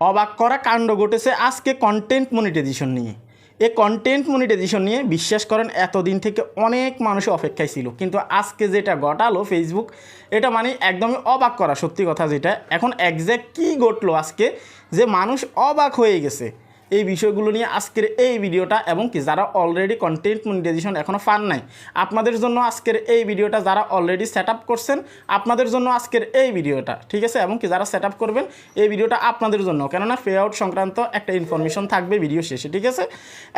অবাক করা কাণ্ড ঘটেছে আজকে কন্টেন্ট মনিটাইজেশন নিয়ে। এ কন্টেন্ট মনিটাইজেশন নিয়ে বিশ্বাস করেন, এতদিন থেকে অনেক মানুষ অপেক্ষায় ছিল। কিন্তু আজকে যেটা ঘটালো ফেসবুক এটা মানে একদমই অবাক করা, সত্যি কথা যেটা। এখন একজ্যাক্ট কী ঘটলো আজকে? যে মানুষ অবাক হয়ে গেছে। এই বিষয়গুলো নিয়ে আজকের এই ভিডিওটা, এবং কি যারা অলরেডি কন্টেন্ট মনিটাইজেশন এখনও পান নাই, আপনাদের জন্য আজকের এই ভিডিওটা যারা অলরেডি সেট করছেন, আপনাদের জন্য আজকের এই ভিডিওটা, ঠিক আছে? এবং কি যারা সেট করবেন, এই ভিডিওটা আপনাদের জন্য। কেননা পে আউট সংক্রান্ত একটা ইনফরমেশন থাকবে ভিডিও শেষে, ঠিক আছে?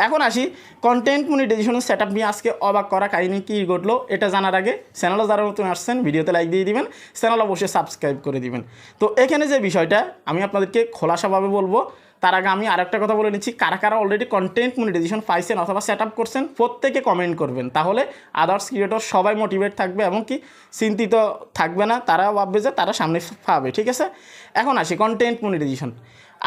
এখন আসি কন্টেন্ট মনিটাইজেশন সেট আপ নিয়ে আজকে অবাক করা কাহিনী কী ঘটলো, এটা জানার আগে চ্যানেলে যারা নতুন আসছেন, ভিডিওতে লাইক দিয়ে দিবেন চ্যানেল অবশ্যই সাবস্ক্রাইব করে দিবেন। তো এখানে যে বিষয়টা, আমি আপনাদেরকে খোলাসাভাবে বলব তার আগে আমি আরেকটা কথা বলে নিচ্ছি, কারা কারা অলরেডি কন্টেন্ট মনিটাইজেশন পাইছেন অথবা সেট আপ করছেন প্রত্যেকে কমেন্ট করবেন। তাহলে আদার্স ক্রিয়েটর সবাই মোটিভেট থাকবে এবং কি চিন্তিত থাকবে না তারা ভাববে যে তারা সামনে পাবে, ঠিক আছে? এখন আসি কন্টেন্ট মনিটাইজেশন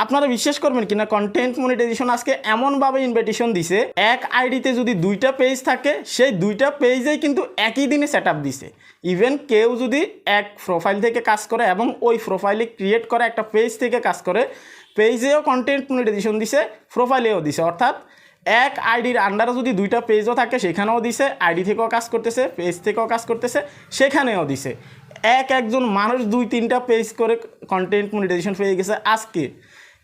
আপনারা বিশ্বাস করবেন কিনা কন্টেন্ট মনিটাইজেশন আজকে এমনভাবে ইনভাইটেশন দিছে, এক আইডিতে যদি দুইটা পেজ থাকে, সেই দুইটা পেজেই কিন্তু একই দিনে সেট আপ দিছে। ইভেন কেউ যদি এক প্রোফাইল থেকে কাজ করে এবং ওই প্রোফাইলে ক্রিয়েট করা একটা পেজ থেকে কাজ করে পেজেও কন্টেন্ট মনিটাইজেশন দিছে প্রোফাইলেও দিছে। অর্থাৎ এক আইডির আন্ডারে যদি দুইটা পেজও থাকে, সেখানেও দিছে আইডি থেকেও কাজ করতেছে পেজ থেকেও কাজ করতেছে, সেখানেও দিছে। এক একজন মানুষ দুই তিনটা পেজ করে কন্টেন্ট মনিটাইজেশন পেয়ে গেছে আজকে।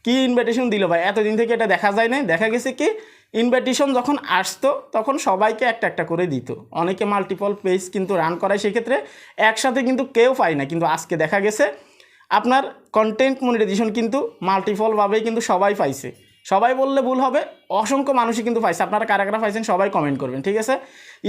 কি ইনভাইটেশন দিল ভাই? এতদিন থেকে এটা দেখা যায় না দেখা গেছে কি ইনভাইটেশন যখন আসতো, তখন সবাইকে একটা একটা করে দিত। অনেকে মাল্টিপল পেজ কিন্তু রান করায়, সেক্ষেত্রে একসাথে কিন্তু কেউ পায় না। কিন্তু আজকে দেখা গেছে, আপনার কন্টেন্ট মনিটাইজেশন কিন্তু মাল্টিপলভাবেই কিন্তু সবাই পাইছে। সবাই বললে ভুল হবে, অসংখ্য মানুষই কিন্তু পাইছে। আপনারা কারা কারা পাইছেন সবাই কমেন্ট করবেন, ঠিক আছে?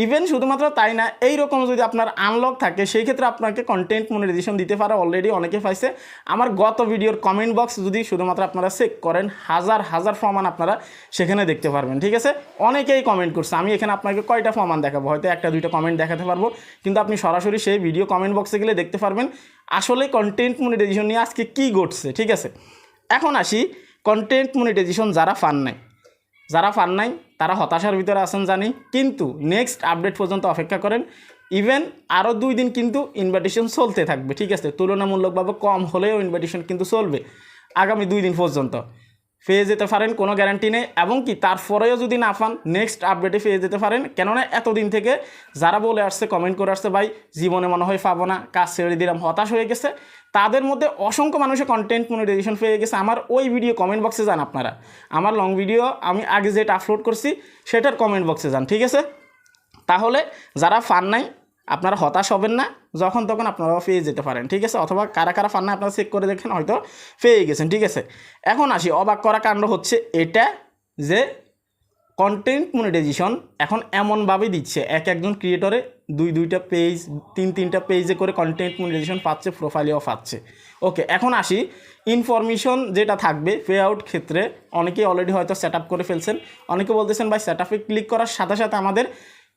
ইভেন শুধুমাত্র তাই না এই রকম যদি আপনার আনলক থাকে, সেই ক্ষেত্রে আপনাকে কন্টেন্ট মনিটাইজেশন দিতে পারে অলরেডি অনেকে পাইছে। আমার গত ভিডিওর কমেন্ট বক্স যদি শুধুমাত্র আপনারা চেক করেন, হাজার হাজার প্রমাণ আপনারা সেখানে দেখতে পারবেন, ঠিক আছে? অনেকেই কমেন্ট করছে, আমি এখানে আপনাকে কয়টা প্রমাণ দেখাবো? হয়তো একটা, দুইটা কমেন্ট দেখাতে পারব, কিন্তু আপনি সরাসরি সেই ভিডিও কমেন্ট বক্সে গেলে দেখতে পারবেন আসলে কন্টেন্ট মনিটাইজেশন নিয়ে আজকে কী ঘটছে, ঠিক আছে? এখন আসি কন্টেন্ট মনিটাইজেশন যারা ফান নাই। যারা ফান নাই, তারা হতাশার ভিতরে আছেন জানি। কিন্তু নেক্সট আপডেট পর্যন্ত অপেক্ষা করেন ইভেন আরও দুই দিন কিন্তু ইনভাইটেশন চলতে থাকবে, ঠিক আছে? তুলনামূলকভাবে কম হলেও ইনভাইটেশন কিন্তু চলবে, আগামী দুই দিন পর্যন্ত। পেয়ে যেতে পারেন, কোনো গ্যারান্টি নেই। এবং কি, তারপরেও যদি না পান নেক্সট আপডেটে পেয়ে যেতে পারেন। কেননা এতদিন থেকে যারা বলে আসছে কমেন্ট করে আসছে, ভাই, জীবনে মনে হয় পাবো না, কাজ ছেড়ে দিলাম, হতাশ হয়ে গেছে। তাদের মধ্যে অসংখ্য মানুষের কন্টেন্ট মনিটাইজেশন পেয়ে গেছে। আমার ওই ভিডিও কমেন্ট বক্সে যান আপনারা। আমার লং ভিডিও আমি আগে যেটা আপলোড করছি, সেটার কমেন্ট বক্সে যান, ঠিক আছে? তাহলে যারা ফান নাই, আপনারা হতাশ হবেন না। যখন তখন আপনারা পেয়ে যেতে পারেন, ঠিক আছে? অথবা কারা কারা ফান না আপনারা চেক করে দেখেন, হয়তো পেয়ে গেছেন, ঠিক আছে? এখন আসি, অবাক করা কাণ্ড হচ্ছে এটা যে কন্টেন্ট মনিটাইজেশন এখন এমনভাবে দিচ্ছে, এক একজন ক্রিয়েটরে দুই, দুইটা পেজ তিন, তিনটা পেজে করে কন্টেন্ট মনিটাইজেশন পাচ্ছে প্রোফাইলেও পাচ্ছে। ওকে এখন আসি ইনফরমেশন যেটা থাকবে পে আউট ক্ষেত্রে, অনেকেই অলরেডি হয়তো সেট করে ফেলছেন, অনেকে বলতেছেন, ভাই সেট ক্লিক করার সাথে সাথে আমাদের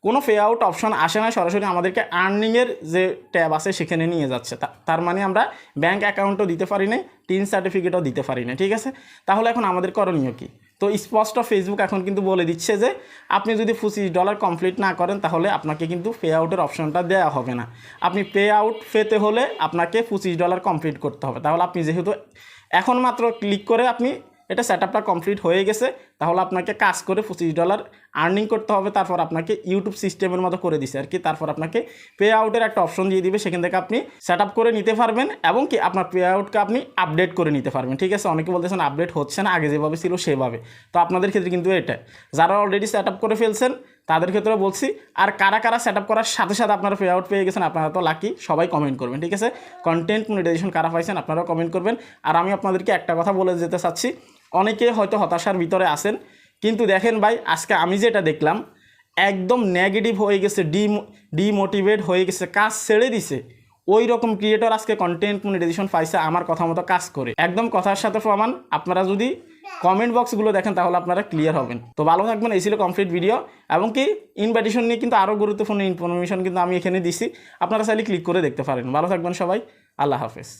কোনো পে আউট অপশন আসে না, সরাসরি আমাদেরকে আর্নিংয়ের যে ট্যাব আছে সেখানে নিয়ে যাচ্ছে। তার মানে আমরা ব্যাঙ্ক অ্যাকাউন্টও দিতে পারি না টিন সার্টিফিকেটও দিতে পারি না ঠিক আছে? তাহলে এখন আমাদের করণীয় কী? তো স্পষ্ট ফেসবুক এখন কিন্তু বলে দিচ্ছে যে, আপনি যদি পঁচিশ ডলার কমপ্লিট না করেন, তাহলে আপনাকে কিন্তু পে আউটের অপশনটা দেওয়া হবে না। আপনি পে আউট পেতে হলে আপনাকে পঁচিশ ডলার কমপ্লিট করতে হবে। তাহলে আপনি যেহেতু এখন মাত্র ক্লিক করে আপনি এটা সেট আপটা কমপ্লিট হয়ে গেছে, তাহলে আপনাকে কাজ করে পঁচিশ ডলার আর্নিং করতে হবে, তারপর আপনাকে ইউটিউব সিস্টেমের মতো করে দিছে আর কি। তারপর আপনাকে পে আউটের একটা অপশন দিয়ে দিবে, সেখান থেকে আপনি সেট আপ করে নিতে পারবেন এবং কি আপনার পে আউটকে আপনি আপডেট করে নিতে পারবেন, ঠিক আছে? অনেকে বলতেছেন আপডেট হচ্ছে না, আগে যেভাবে ছিল সেভাবে। তো আপনাদের ক্ষেত্রে কিন্তু এটা। যারা অলরেডি সেট আপ করে ফেলছেন, তাদের ক্ষেত্রে বলছি, আর কারা কারা সেট আপ করার সাথে সাথে আপনারা পে আউট পেয়ে গেছেন, আপনারা তো লাকি সবাই কমেন্ট করবেন, ঠিক আছে? কন্টেন্ট মনিটাইজেশন কারা পাইছেন, আপনারাও কমেন্ট করবেন। আর আমি আপনাদেরকে একটা কথা বলে যেতে চাচ্ছি অনেকে হয়তো হতাশার ভিতরে আসেন কিন্তু দেখেন ভাই, আজকে আমি যেটা দেখলাম, একদম নেগেটিভ হয়ে গেছে ডি ডিমোটিভেট হয়ে গেছে, কাজ ছেড়ে দিছে। ওই রকম ক্রিয়েটর আজকে কন্টেন্ট মনিটাইজেশন পাইছে, আমার কথা মতো কাজ করে। একদম কথার সাথে প্রমাণ, আপনারা যদি কমেন্ট বক্সগুলো দেখেন, তাহলে আপনারা ক্লিয়ার হবেন। তো ভালো থাকবেন, এই ছিল কমপ্লিট ভিডিও এবং কি ইনভাইটেশন নিয়ে কিন্তু আরও গুরুত্বপূর্ণ ইনফরমেশন কিন্তু আমি এখানে দিছি। আপনারা চাইলে ক্লিক করে দেখতে পারেন। ভালো থাকবেন সবাই, আল্লাহ হাফেজ।